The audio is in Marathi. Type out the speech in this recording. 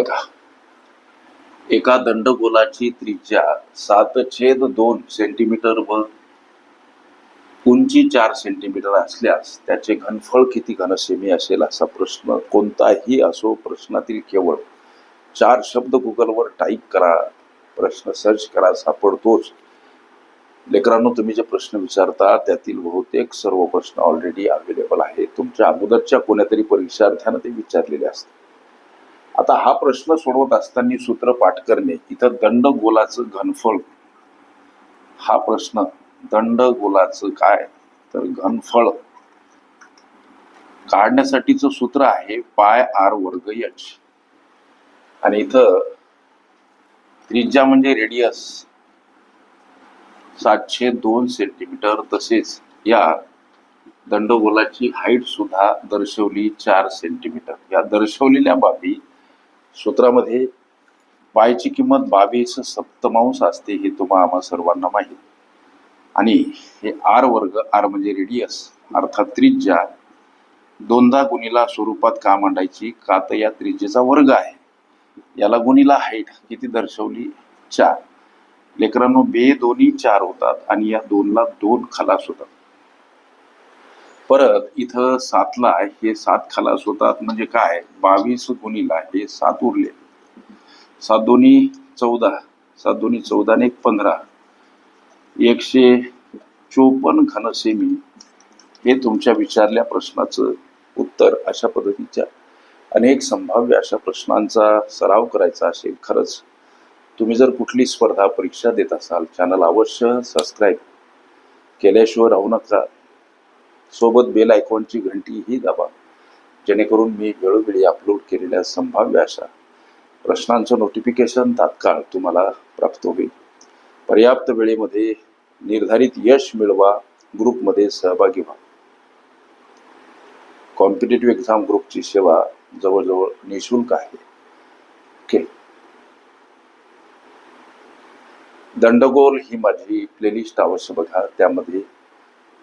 बघा एका दंडगोलाची त्रिज्या सात छेद दोन सेंटीमीटर व उंची चार सेंटीमीटर असल्यास त्याचे घनफळ किती घनसेमी असेल असा प्रश्न कोणताही असो प्रश्नातील केवळ चार शब्द गुगलवर टाईप करा प्रश्न सर्च करा सापडतोच. लेकरांनो तुम्ही जे प्रश्न विचारता त्यातील बहुतेक सर्व प्रश्न ऑलरेडी अवेलेबल आहे तुमच्या अगोदरच्या कोणत्यातरी परीक्षार्थ्यानं ते विचारलेले असतात. आता हा प्रश्न सोडवत असताना सूत्र पाठ करणे इथं दंडगोलाचं घनफळ. हा प्रश्न दंडगोलाचं काय? तर घनफळ. काढण्यासाठीचं सूत्र आहे पाय आर वर्ग यच आणि इथं त्रिज्या म्हणजे रेडियस. सातशे दोन सेंटीमीटर तसेच या दंडगोलाची हाईट सुद्धा दर्शवली चार सेंटीमीटर. या दर्शवलेल्या बाबी सूत्रामध्ये पायची किंमत बावीस सप्तमांश असते हे तुम्हा आम्हा सर्वांना माहीत. आणि हे आर वर्ग आर म्हणजे रेडियस अर्थात त्रिज्या दोनदा गुणीला स्वरूपात का मांडायची का तर या त्रिज्येचा वर्ग आहे. याला गुणीला हाईट किती दर्शवली? चार. लेकरांनो बे दोन्ही चार होतात आणि या दोनला दोन खलास होतात. परत इथं सातला हे सात खलास होतात म्हणजे काय? बावीस गुणीला हे सात उरले. सात दोन्ही चौदा. सात दोन्ही चौदा आणि एक पंधरा. एकशे चोपन्न घनसेमी हे तुमच्या विचारल्या प्रश्नाचं उत्तर अशा पद्धतीच्या अनेक संभाव्य अशा प्रश्नांचा सराव करायचा असेल खरंच. तुम्ही जर कुठली स्पर्धा परीक्षा देत असाल चॅनल अवश्य सबस्क्राईब केल्याशिवाय राहू नका. सोबत बेल आयकॉनची घंटी ही दाबा. जेणेकरून मी वेळोवेळी अपलोड केलेल्या संभाव्य अशा प्रश्नांचं नोटिफिकेशन तात्काळ तुम्हाला प्राप्त होईल. पर्याप्त वेळेमध्ये निर्धारित यश मिळवा ग्रुपमध्ये सहभागी व्हा. कॉम्पिटेटिव्ह एक्झाम ग्रुपची सेवा जवळजवळ निशुल्क आहे. ओके दंडगोल ही माझी प्लेलिस्ट अवश्य बघा. त्यामध्ये